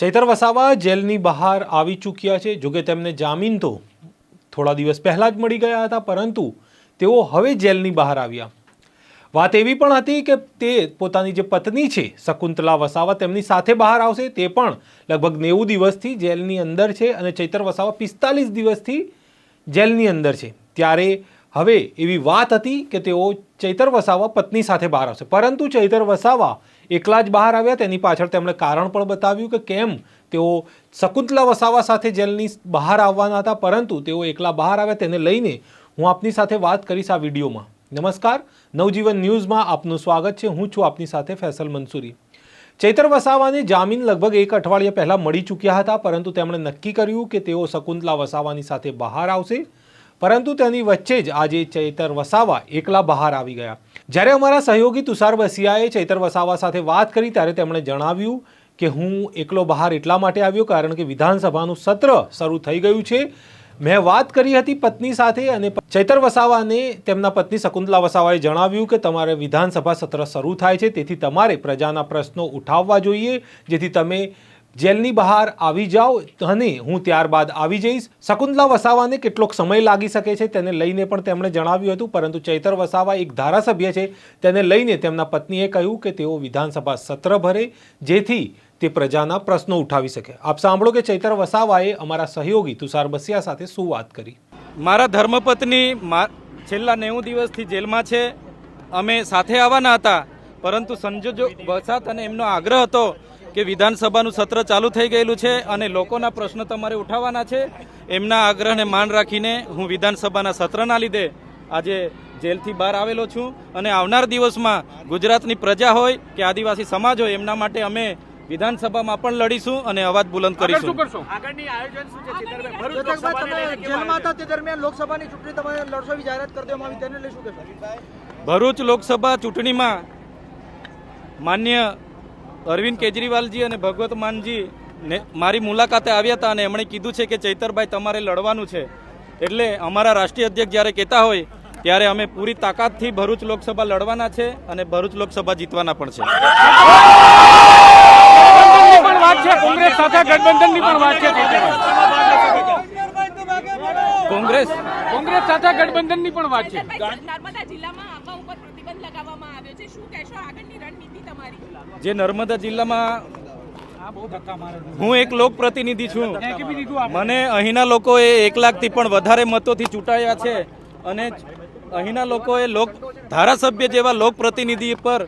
ચૈતર વસાવા જેલની બહાર આવી ચૂક્યા છે. જોકે તેમને જામીન તો થોડા દિવસ પહેલાં જ મળી ગયા હતા, પરંતુ તેઓ હવે જેલની બહાર આવ્યા. વાત એવી પણ હતી કે તે પોતાની જે પત્ની છે, શકુંતલા વસાવા, તેમની સાથે બહાર આવશે. તે પણ લગભગ નેવું દિવસથી જેલની અંદર છે અને ચૈતર વસાવા પિસ્તાલીસ દિવસથી જેલની અંદર છે. ત્યારે હવે એવી વાત હતી કે તેઓ ચૈતર વસાવા પત્ની સાથે બહાર આવશે. પરંતુ ચૈતર વસાવા એકલા જ બહાર આવ્યા તેની પાછળ તેમણે કારણ પણ બતાવ્યું કે કેમ? તેઓ શકુંતલા વસાવા સાથે જેલની બહાર આવવાના હતા, પરંતુ તેઓ એકલા બહાર આવ્યા તેને લઈને હું આપની સાથે વાત કરીશ આ વિડીયોમાં. નમસ્કાર. નવજીવન ન્યૂઝમાં આપનું સ્વાગત છે. હું છું આપની સાથે ફેસલ મંસૂરી. ચૈતર વસાવાને જામીન લગભગ એક અઠવાડિયા પહેલાં મળી ચૂક્યા હતા, પરંતુ તેમણે નક્કી કર્યું કે તેઓ શકુંતલા વસાવાની સાથે બહાર આવશે. પરંતુ તેની વચ્ચે જ આજે ચૈતર વસાવા એકલા બહાર આવી ગયા. જ્યારે અમારા સહયોગી તુષાર વસિયાએ ચૈતર વસાવા સાથે વાત કરી ત્યારે તેમણે જણાવ્યું કે હું એકલો બહાર એટલા માટે આવ્યો કારણ કે વિધાનસભાનું સત્ર શરૂ થઈ ગયું છે. મેં વાત કરી હતી પત્ની સાથે અને ચૈતર વસાવાને તેમના પત્ની શકુંતલા વસાવાએ જણાવ્યું કે તમારે વિધાનસભા સત્ર શરૂ થાય છે, તેથી તમારે પ્રજાના પ્રશ્નો ઉઠાવવા જોઈએ, જેથી તમે જેલની બહાર આવી જાઓ અને હું ત્યારબાદ આવી જઈશ. શકુંતલા વસાવાને કેટલોક સમય લાગી શકે છે તેને લઈને પણ તેમણે જણાવ્યું હતું, પરંતુ ચૈતર વસાવા એક ધારાસભ્ય છે. તેને લઈને તેમના પત્નીએ કહ્યું કે તેઓ વિધાનસભા સત્ર ભરે, જેથી તે પ્રજાના પ્રશ્નો ઉઠાવી શકે. આપ સાંભળો કે ચૈતર વસાવાએ અમારા સહયોગી તુષાર બસિયા સાથે શું વાત કરી? મારા ધર્મપત્ની છેલ્લા નેવું દિવસથી જેલમાં છે. અમે સાથે આવવાના હતા, પરંતુ સંજોજો, વસાત અને એમનો આગ્રહ હતો કે વિધાનસભાનું સત્ર ચાલુ થઈ ગયેલું છે અને લોકોના પ્રશ્નો તમારે ઉઠાવવાના છે. એમના આગ્રહને માન રાખીને હું વિધાનસભાના સત્રના લીધે આજે જેલથી બહાર આવેલો છું અને આવનાર દિવસમાં ગુજરાતની પ્રજા હોય કે આદિવાસી સમાજ હોય એમના માટે અમે વિધાનસભામાં પણ લડીશું અને અવાજ બુલંદ કરીશું. ભરૂચ લોકસભા ચૂંટણીમાં માન્ય અરવિંદ કેજરીવાલજી અને ભગવત માનજી ને મારી મુલાકાતે આવ્યા હતા અને એમણે કીધું છે કે ચૈતરભાઈ તમારે લડવાનું છે. એટલે અમારા રાષ્ટ્રીય અધ્યક્ષ જ્યારે કહેતા હોય, ત્યારે અમે પૂરી તાકાતથી ભરૂચ લોકસભા લડવાના છે અને ભરૂચ લોકસભા જીતવાના પણ છે. કોંગ્રેસ સાથે ગઠબંધનની પણ વાત છે, કોંગ્રેસ. કોંગ્રેસ સાથે ગઠબંધનની પણ વાત છે. ઉપર પ્રતિબંધ લગાવવામાં આવ્યો છે. શું કહેશો આગળની રણનીતિ તમારી? જે નર્મદા જિલ્લામાં હું એક લોક પ્રતિનિધિ છું મને અહીંના લોકોએ એક લાખથી પણ વધારે મતોથી ચૂંટાયા છે અને અહીંના લોકોએ લોક ધારાસભ્ય જેવા લોક પ્રતિનિધિ પર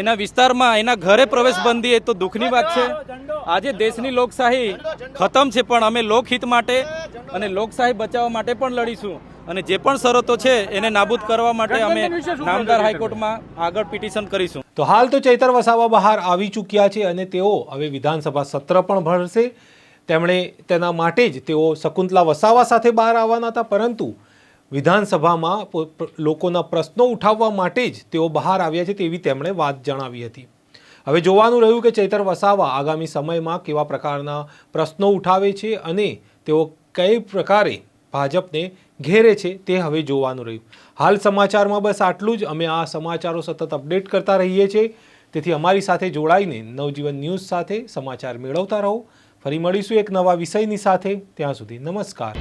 એના વિસ્તારમાં એના ઘરે પ્રવેશ બંધી એ તો દુઃખની વાત છે. આજે દેશની લોકશાહી ખતમ છે પણ અમે લોકહિત માટે અને લોકશાહી બચાવવા માટે પણ લડીશું. અને જે પણ શરતો છે એને નાબૂદ કરવા માટે અમે નામદાર હાઈકોર્ટમાં આગળ પિટિશન કરીશું. તો હાલ તો ચૈતર વસાવા બહાર આવી ચૂક્યા છે અને તેઓ હવે વિધાનસભા સત્ર પણ ભરશે. તેમણે તેના માટે જ તેઓ શકુંતલા વસાવા સાથે બહાર આવવાના હતા પરંતુ વિધાનસભામાં લોકોના પ્રશ્નો ઉઠાવવા માટે જ તેઓ બહાર આવ્યા છે તેવી તેમણે વાત જણાવી હતી. હવે જોવાનું રહ્યું કે ચૈતર વસાવા આગામી સમયમાં કેવા પ્રકારના પ્રશ્નો ઉઠાવે છે અને તેઓ કઈ પ્રકારે ભાજપને ઘેરે છે, તે હવે જોવાનું રહ્યું. હાલ સમાચારમાં બસ આટલું જ. અમે આ સમાચારો સતત અપડેટ કરતા રહીએ છીએ. તેથી અમારી સાથે જોડાઈને નવજીવન ન્યૂઝ સાથે સમાચાર મેળવતા રહો. ફરી મળીશું એક નવા વિષયની સાથે. ત્યાં સુધી નમસ્કાર.